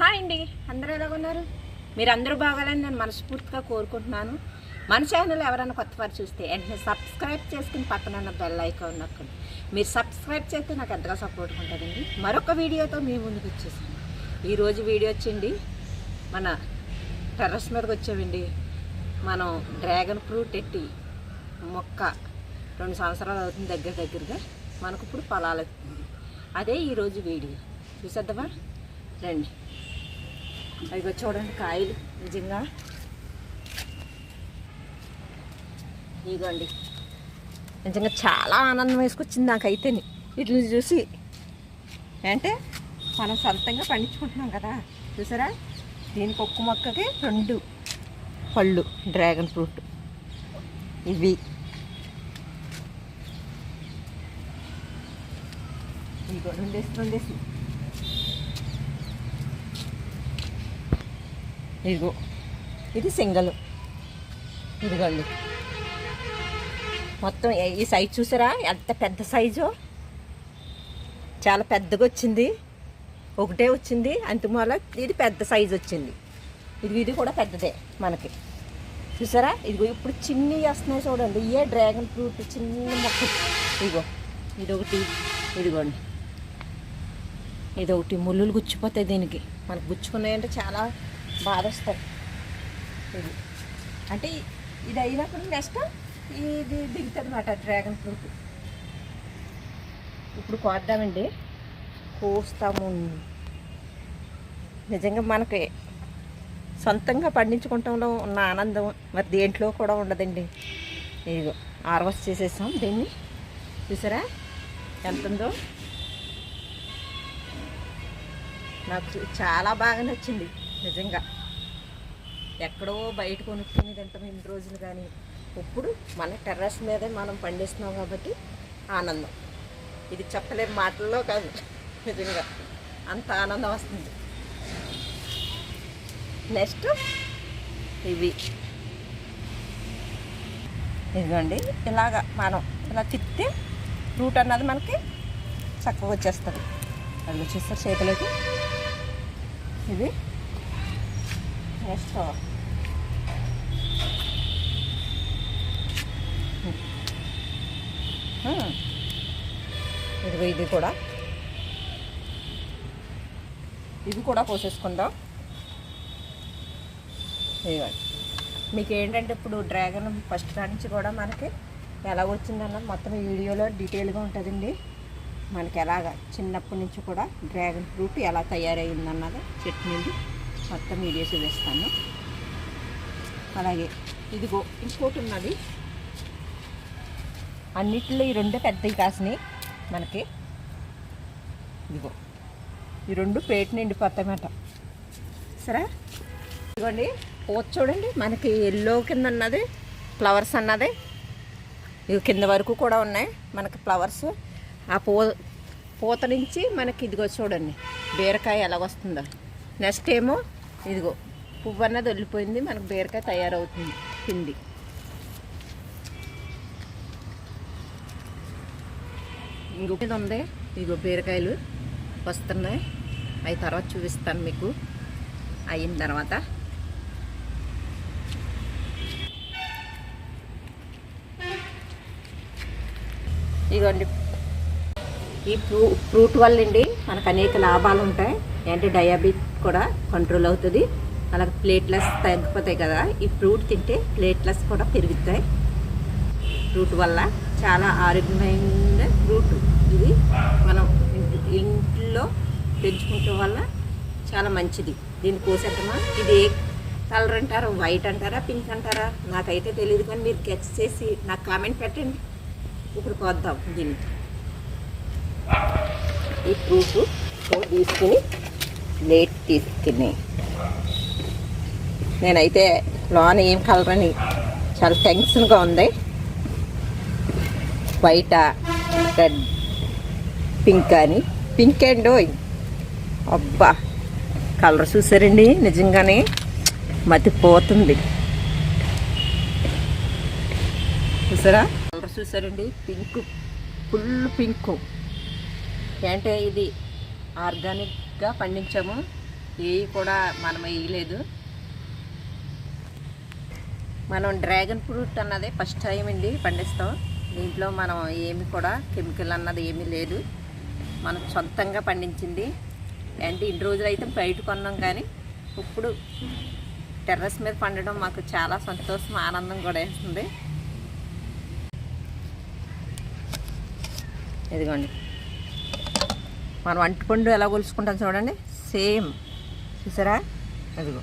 Hi అండి. అందరూ ఎలా ఉన్నారు? మీరు అందరూ బాగాలని నేను మనస్ఫూర్తిగా కోరుకుంటున్నాను. మన ఛానల్ ఎవరైనా కొత్త వారు చూస్తే వెంటనే సబ్స్క్రైబ్ చేసుకుని పక్కన ఉన్న బెల్ ఐకాన్ నొక్కండి. మీరు సబ్స్క్రైబ్ చేస్తే నాకు ఎంతగా సపోర్ట్ ఉంటుందండి. మరొక వీడియోతో మీ ముందుకు వచ్చేసాను. ఈరోజు వీడియో వచ్చింది మన టెర్రస్ మీదకి వచ్చామండి. మనం డ్రాగన్ ఫ్రూట్ ఎట్టి మొక్క రెండు సంవత్సరాలు అవుతుంది దగ్గర దగ్గరగా. మనకు ఇప్పుడు పొలాలు ఎత్తుంది అదే ఈరోజు వీడియో. చూసేద్దామా? రండి. అదిగో చూడండి కాయలు నిజంగా. ఇదిగోండి. నిజంగా చాలా ఆనందం వేసుకొచ్చింది నాకైతే. వీటిని చూసి. అంటే మనం సొంతంగా పండించుకుంటున్నాం కదా. చూసారా? దీనికి ఒక్క మొక్కకి రెండు పళ్ళు డ్రాగన్ ఫ్రూట్. ఇవి. ఇదిగో రెండేసి రెండేసి ఇదిగో. ఇది సింగల్. ఇదిగోండి. మొత్తం ఈ సైజు చూసారా? ఎంత పెద్ద సైజు చాలా పెద్దగా వచ్చింది. ఒకటే వచ్చింది. అంతమూల ఇది పెద్ద సైజు వచ్చింది. ఇది ఇది కూడా పెద్దదే మనకి. చూసారా? ఇదిగో ఇప్పుడు చిన్ని వస్తున్నాయి చూడండి. ఇయే డ్రాగన్ ఫ్రూట్ చిన్న మొక్క? ఇదిగో ఇదొకటి. ఇదిగోండి. ఇదొకటి ముళ్ళులు గుచ్చిపోతాయి దీనికి. మనకు గుచ్చుకున్నాయంటే చాలా బాధ వస్తాయి ఇది. అంటే ఇది అయినప్పుడు నెక్స్ట్ ఇది దిగుతుంది అనమాట డ్రాగన్ ఫ్రూట్. ఇప్పుడు కోద్దామండి. కోస్తాము. నిజంగా మనకి సొంతంగా పండించుకుంటంలో ఉన్న ఆనందం మరి దేంట్లో కూడా ఉండదండి. ఇదిగో ఆర్వస్ చేసేసాం దీన్ని. చూసారా? ఎంత ఉందో నాకు చాలా బాగా నచ్చింది. నిజంగా. ఎక్కడో బయట కొనుక్కుని తింటాం ఇన్ని రోజులు కానీ. ఇప్పుడు మన టెర్రస్ మీదే మనం పండిస్తున్నాం కాబట్టి ఆనందం. ఇది చెప్పలేని మాటల్లో కాదు. నిజంగా. అంత ఆనందం వస్తుంది. నెక్స్ట్ ఇవి. ఇదిగోండి. ఇలాగ మనం ఇలా తిప్పితే రూట్ అన్నది మనకి చక్కగా వచ్చేస్తుంది. అందులో చూస్తారు చేతులకి. ఇది నెక్స్ట్ ఇదిగో ఇది కూడా ఇది కూడా పోసేసుకుందాం ఇదిగోండి మీకు ఏంటంటే ఇప్పుడు డ్రాగన్ ఫస్ట్ నుంచి కూడా మనకి ఎలా వచ్చిందన్న మొత్తం వీడియోలో డీటెయిల్గా ఉంటుందండి. మనకి ఎలాగా చిన్నప్పటి నుంచి కూడా డ్రాగన్ ఫ్రూట్ ఎలా తయారయ్యిందన్నది చెట్టు నుండి మొత్తం వీడియోస్ వేస్తాను అలాగే ఇదిగో ఇంకోటి ఉన్నది. అన్నిట్లో ఈ రెండు పెద్దవి కాసినాయి మనకి ఇదిగో ఈ రెండు పేట నిండిపోతాయన్నమాట సరే? ఇదిగోండి పూత చూడండి. మనకి ఎల్లో కింద ఉన్నది ఫ్లవర్స్ అన్నది. ఇవి కింద వరకు కూడా ఉన్నాయి మనకి ఫ్లవర్స్. ఆ పూ పూత నుంచి మనకి ఇదిగో చూడండి బీరకాయ ఎలా వస్తుందో. నెక్స్ట్ ఏమో ఇదిగో పువ్వు అన్నది వెళ్ళిపోయింది మనకు బీరకాయ తయారవుతుంది పిండి. ఇంకొకటి ఉంది. ఇదిగో బీరకాయలు వస్తున్నాయి. అవి తర్వాత చూపిస్తాను మీకు. అయిన తర్వాత. ఇదిగోండి. ఈ ఫ్రూ ఫ్రూట్ వల్ల అండి మనకు అనేక లాభాలు ఉంటాయి. అంటే డయాబెట్ కూడా కంట్రోల్ అవుతుంది. అలాగే ప్లేట్లెస్ తగ్గిపోతాయి కదా ఈ ఫ్రూట్ తింటే ప్లేట్లెస్ కూడా పెరుగుతాయి. ఫ్రూట్ వల్ల చాలా ఆరోగ్యమైన ఫ్రూట్ ఇది మనం ఇంట్లో పెంచుకోవటం వల్ల చాలా మంచిది. దీన్ని కోసేద్దామా? ఇది ఏ కలర్ అంటారా? వైట్ అంటారా? పింక్ అంటారా? నాకైతే తెలియదు కానీ మీరు గెచ్ చేసి నాకు కామెంట్ పెట్టండి. ఇప్పుడు కోద్దాం దీన్ని. ఈ ఫ్రూట్ తీసుకుని లేట్ తీసుకుని నేనైతే లోన ఏం కలర్ అని చాలా టెన్షన్గా ఉంది. వైట్ రెడ్ పింక్ అని. పింక్ అండ్ అబ్బా! కలర్ చూసారండి? నిజంగానే మతిపోతుంది. చూసారా? కలర్ చూసారండి? Pink full pink. అంటే ఇది? ఆర్గానిక్ ఆర్గానిక్గా పండించాము. ఏవి కూడా మనం వేయలేదు మనం డ్రాగన్ ఫ్రూట్ అన్నది ఫస్ట్ టైం అండి పండిస్తాం. దీంట్లో మనం ఏమి కూడా కెమికల్ అన్నది ఏమీ లేదు. మనం సొంతంగా పండించింది. అంటే ఇన్ని రోజులు అయితే బయట కొన్నాం కానీ ఇప్పుడు టెర్రస్ మీద పండడం మాకు చాలా సంతోషం ఆనందం కూడా వేస్తుంది. ఇదిగోండి. మనం అంటిపండు ఎలా కొలుసుకుంటాం చూడండి. సేమ్. చూసారా? అదిగో.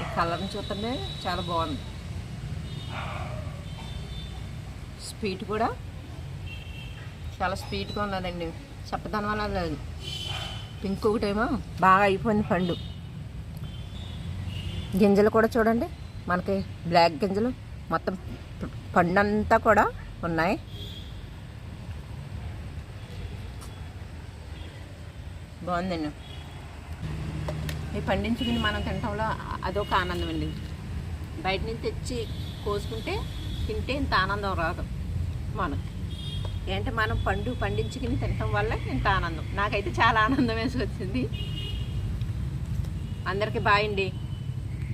ఈ కలర్ని చూస్తుంటే చాలా బాగుంది. స్వీట్ కూడా. చాలా స్పీడ్గా ఉన్నదండి. చెప్పదాని వల్ల లేదు ఒకటేమో బాగా అయిపోయింది పండు. గింజలు కూడా చూడండి. మనకి బ్లాక్ గింజలు మొత్తం పండు అంతా కూడా ఉన్నాయి. బాగుందండి. ఈ పండించుకుని మనం తినటంలో అదొక ఆనందం అండి బయట నుంచి తెచ్చి కోసుకుంటే తింటే ఇంత ఆనందం రాదు మనకు. ఏంటంటే మనం పండు పండించుకుని తినటం వల్ల ఇంత ఆనందం? నాకైతే చాలా ఆనందం వేసుకొచ్చింది అందరికీ బాయ్ అండి.